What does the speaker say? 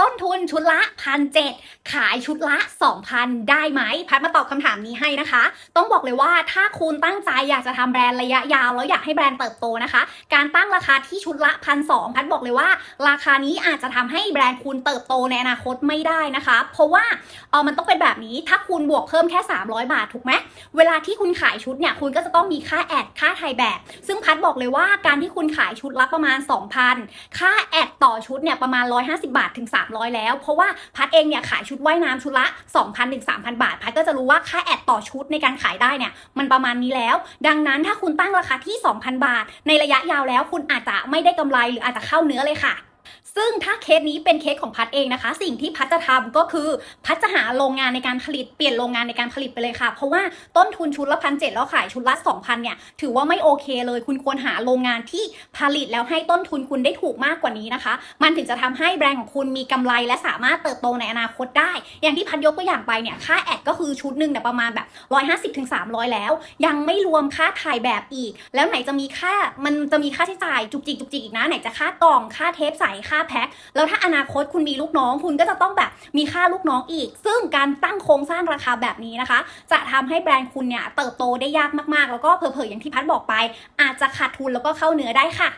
ต้นทุนชุดละพันเจ็ดขายชุดละ 2,000 ได้ไหม พัดมาตอบคำถามนี้ให้นะคะ ต้องบอกเลยว่าถ้าคุณตั้งใจอยากจะทำแบรนด์ระยะยาว แล้วอยากให้แบรนด์เติบโตนะคะ การตั้งราคาที่ชุดละพันสพัดบอกเลยว่า ราคานี้อาจจะทำให้แบรนด์คุณเติบโตในอนาคตไม่ได้นะคะ เพราะว่าเออมันต้องเป็นแบบนี้ถ้าคุณบวกเพิ่มแค่ 300 บาทถูกไหมเวลาที่คุณขายชุดเนี่ยคุณก็จะต้องมีค่าแอดค่าไทยแบบ ซึ่งพัดบอกเลยว่าการที่คุณขายชุดละประมาณ 2,000 ค่าแอดต่อชุดเนี่ยประมาณ 150 บาทถึง300 แล้ว เพราะว่าพัดเองเนี่ยขายชุดว่ายน้ำชุดละ 2,000ถึง3,000 บาท พัดก็จะรู้ว่าค่าแอดต่อชุดในการขายได้เนี่ยมันประมาณนี้แล้ว ดังนั้นถ้าคุณตั้งราคาที่ 2,000 บาท ในระยะยาวแล้ว คุณอาจจะไม่ได้กำไรหรืออาจจะเข้าเนื้อเลยค่ะ ซึ่งถ้าเคสนี้เป็นเคสของพัดเองนะคะ สิ่งที่พัดจะทำก็คือพัดจะหาโรงงานในการผลิตเปลี่ยนโรงงานในการผลิตไปเลยค่ะ เพราะว่าต้นทุนชุดละพันเจ็ดแล้วขายชุดละ2,000เนี่ยถือว่าไม่โอเคเลย คุณควรหาโรงงานที่ผลิตแล้วให้ต้นทุนคุณได้ถูกมากกว่านี้นะคะ มันถึงจะทำให้แบรนด์ของคุณมีกำไรและสามารถเติบโตในอนาคตได้ อย่างที่พัดยกตัวอย่างไปเนี่ยค่าแอดก็คือชุดหนึ่งเนี่ยประมาณแบบ150ถึง300แล้ว ยังไม่รวมค่าถ่ายแบบอีก แล้วไหนจะมีค่ามันจะมีค่าใช้จ่ายจุกจิกจุกจิกอีกนะไหนจะค่ากล่องค่าเทปใสค่าแพ็คแล้วถ้าอนาคตคุณมีลูกน้อง คุณก็จะต้องแบบมีค่าลูกน้องอีก ซึ่งการตั้งโครงสร้างราคาแบบนี้นะคะ จะทำให้แบรนด์คุณเนี่ยเติบโตได้ยากมากๆ แล้วก็เผลอๆอย่างที่พัดบอกไป อาจจะขาดทุนแล้วก็เข้าเนื้อได้ค่ะ